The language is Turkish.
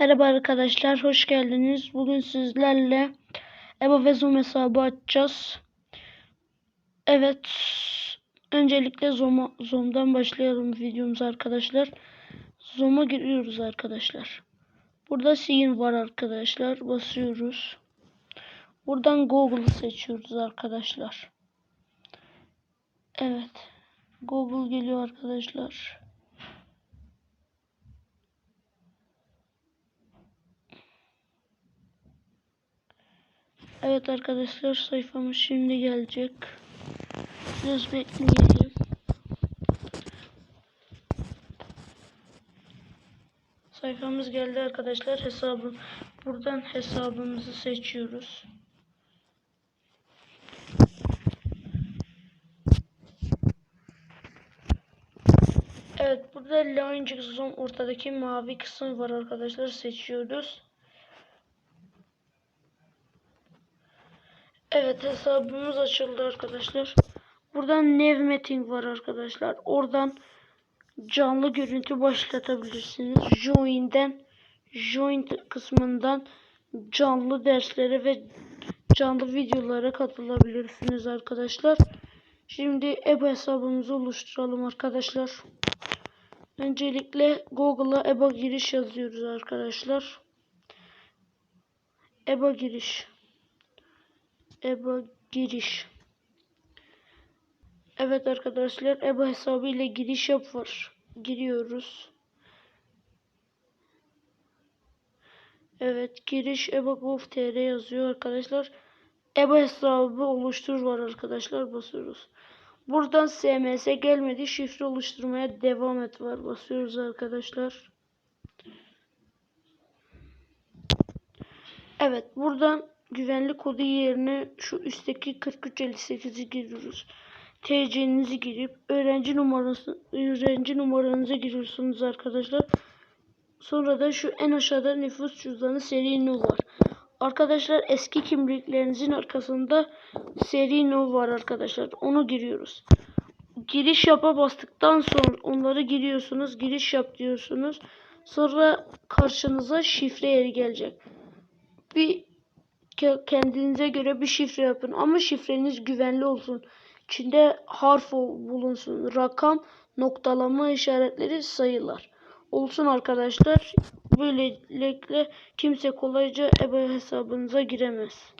Merhaba arkadaşlar, hoş geldiniz. Bugün sizlerle EBA ve Zoom hesabı açacağız. Evet, öncelikle Zoom'a, Zoom'dan başlayalım videomuza arkadaşlar. Zoom'a giriyoruz arkadaşlar. Burada Sign var arkadaşlar, basıyoruz. Buradan Google'ı seçiyoruz arkadaşlar. Evet, Google geliyor arkadaşlar. Evet arkadaşlar sayfamız şimdi gelecek. Biraz bekleyelim. Sayfamız geldi arkadaşlar. Hesabı buradan hesabımızı seçiyoruz. Evet burada Launching Zoom ortadaki mavi kısım var arkadaşlar seçiyoruz. Evet hesabımız açıldı arkadaşlar. Buradan Nav Meeting var arkadaşlar. Oradan canlı görüntü başlatabilirsiniz. Join'den Join kısmından canlı derslere ve canlı videolara katılabilirsiniz arkadaşlar. Şimdi EBA hesabımızı oluşturalım arkadaşlar. Öncelikle Google'a EBA giriş yazıyoruz arkadaşlar. EBA giriş. EBA giriş. Evet arkadaşlar EBA hesabı ile giriş yap var. Giriyoruz. Evet giriş EBA.gov.tr yazıyor arkadaşlar. EBA hesabı oluştur var arkadaşlar basıyoruz. Buradan SMS gelmedi. Şifre oluşturmaya devam et var. Basıyoruz arkadaşlar. Evet buradan güvenlik kodu yerine şu üstteki 4358'i giriyoruz. TC'nizi girip öğrenci numarası öğrenci numaranızı giriyorsunuz arkadaşlar. Sonra da şu en aşağıda nüfus cüzdanı seri nu var. Arkadaşlar eski kimliklerinizin arkasında seri nu var arkadaşlar. Onu giriyoruz. Giriş yapa bastıktan sonra onları giriyorsunuz. Giriş yap diyorsunuz. Sonra karşınıza şifre yeri gelecek. Bir kendinize göre bir şifre yapın ama şifreniz güvenli olsun. İçinde harf bulunsun. Rakam, noktalama işaretleri, sayılar. Olsun arkadaşlar. Böylelikle kimse kolayca EBA hesabınıza giremez.